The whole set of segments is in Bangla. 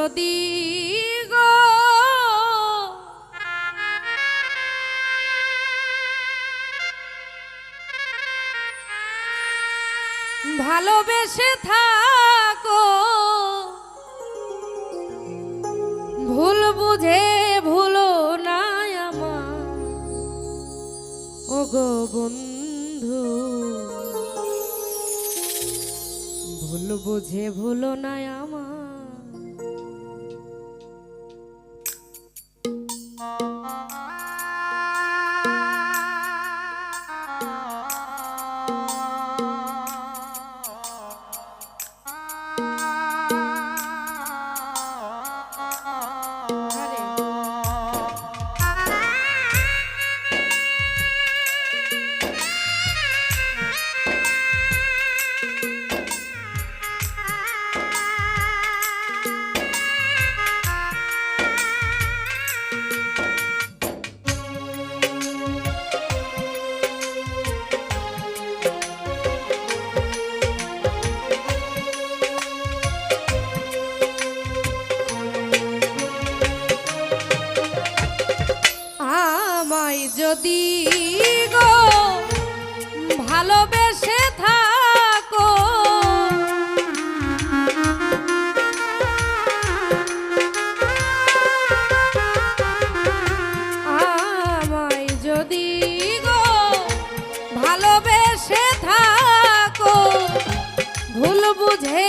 যদি গো ভালোবেসে থাকো, ভুল বুঝে ভুলো না আমার। ও গো বন্ধু, ভুল বুঝে ভুলো না আমার। যদি গো ভালোবেসে থাকো। আমায় যদি গো ভালোবেসে থাকো ভুল বুঝে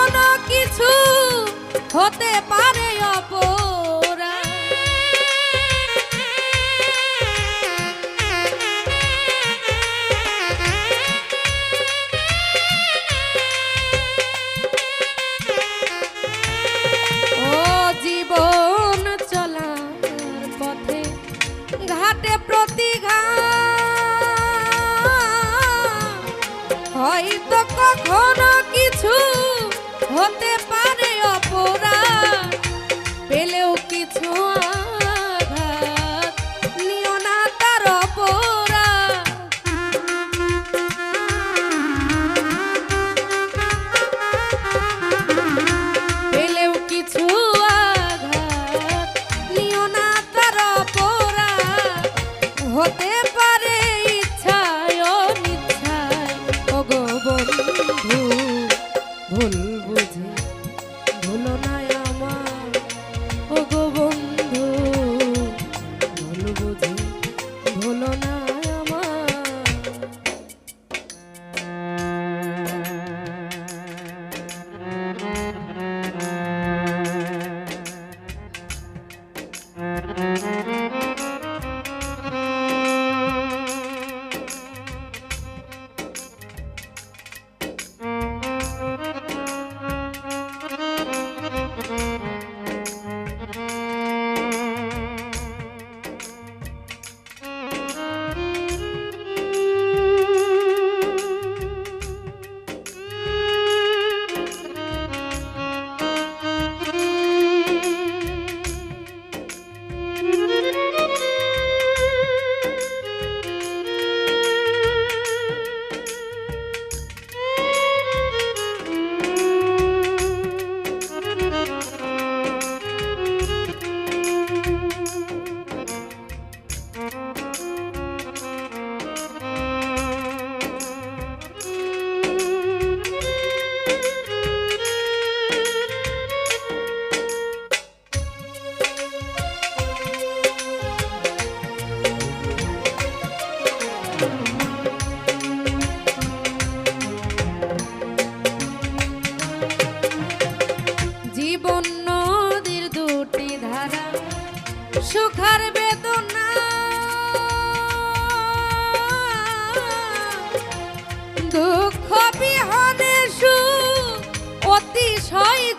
কখনো কিছু হতে পারে অপরা ও জীবন চলার পথে ঘাটে প্রতি হয়তো কখনো কিছু হতে পারে অপরা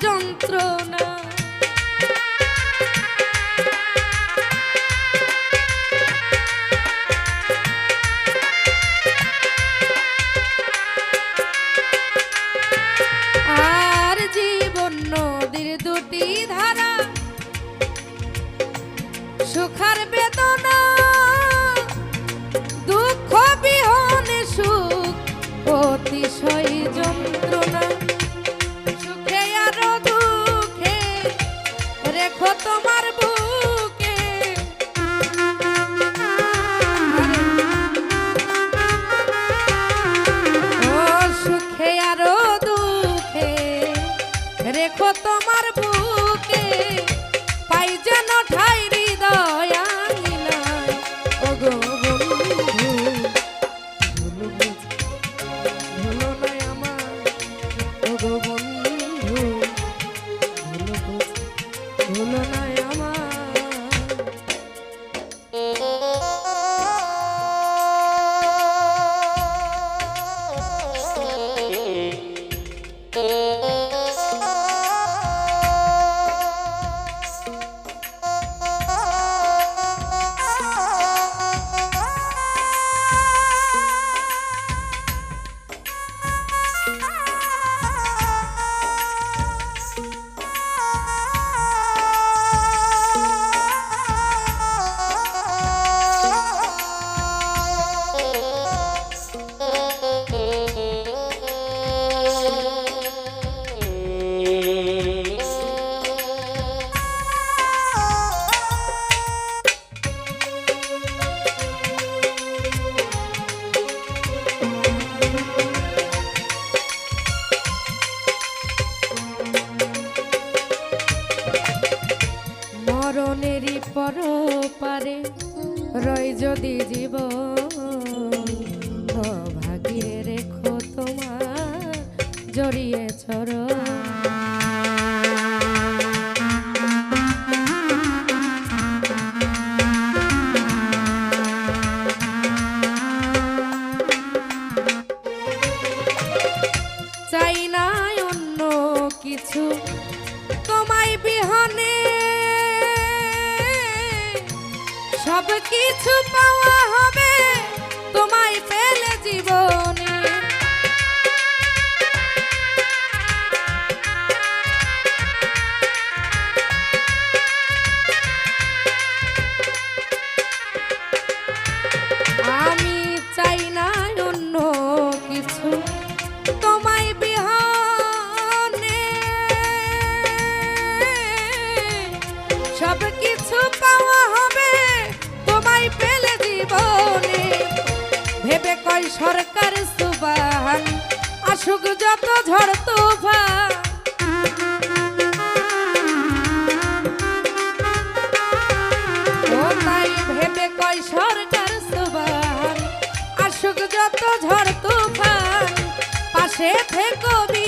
যন্ত্রণা। আর জীবন নদীর দুটি ধারা সুখার বেদনা দুঃখ বিহনে সুখ অতিশয় Bye. বড় পারে রয় যদি জীবন সরকার সুবাহান, আসুক যত ঝড় তুফান। ও তাই ভেবে কয় সরকার সুবাহান, আসুক যত ঝড় তুফান, পাশে থেকে